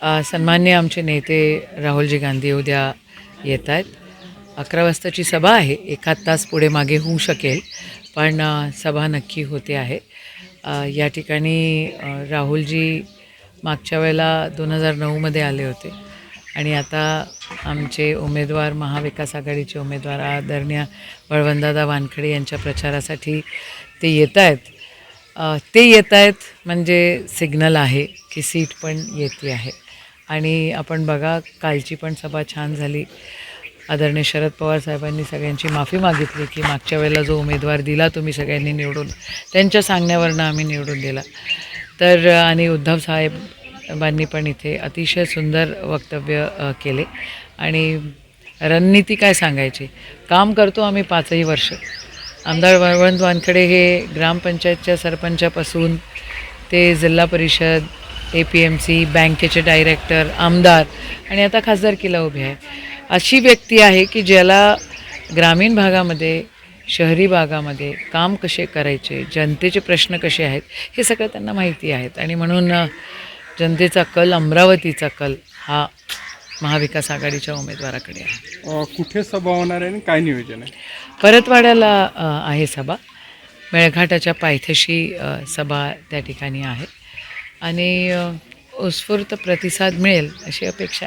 सन्मान्य आमचे नेते राहुलजी गांधी उद्या येत आहेत अकरा वाजताची सभा आहे. एखाद तास पुढे मागे होऊ शकेल पण सभा नक्की होते आहे. या ठिकाणी राहुलजी मागच्या वेळेला दोन हजार नऊमध्ये आले होते. आणि आता आमचे उमेदवार महाविकास आघाडीचे उमेदवार आदरणीय बळवंतदादा वानखडे यांच्या प्रचारासाठी ते येत आहेत ते येत आहेत म्हणजे सिग्नल आहे की सीट पण येते आहे. आणि आपण बघा कालची पण सभा छान झाली. आदरणीय शरद पवार साहेबांनी सगळ्यांची माफी मागितली की मागच्या वेळेला जो उमेदवार दिला तुम्ही सगळ्यांनी निवडून त्यांच्या सांगण्यावरनं आम्ही निवडून दिला. तर आणि उद्धव साहेबांनी पण इथे अतिशय सुंदर वक्तव्य केले. आणि रणनीती काय सांगायची? काम करतो आम्ही पाचही वर्ष. आमदार बळवंत वानखडे हे ग्रामपंचायतच्या सरपंचापासून ते जिल्हा परिषद ए पी एम सी बँकेचे डायरेक्टर आमदार आणि आता खासदारकीला उभे आहे अशी व्यक्ती आहे की ज्याला ग्रामीण भागामध्ये शहरी भागामध्ये काम कसे करायचे जनतेचे प्रश्न कसे आहेत हे सगळं त्यांना माहिती आहेत. आणि म्हणून जनतेचा कल अमरावतीचा कल हा महाविकास आघाडीच्या उमेदवाराकडे आहे. अ, कुठे सभा होणार आहे आणि काय नियोजन आहे? परतवाड्याला अ, आहे सभा. मेळघाटाच्या पायथ्याशी अ, सभा त्या ठिकाणी आहे. आणि अ, उत्स्फूर्त प्रतिसाद मिळेल अशी अपेक्षा आहे.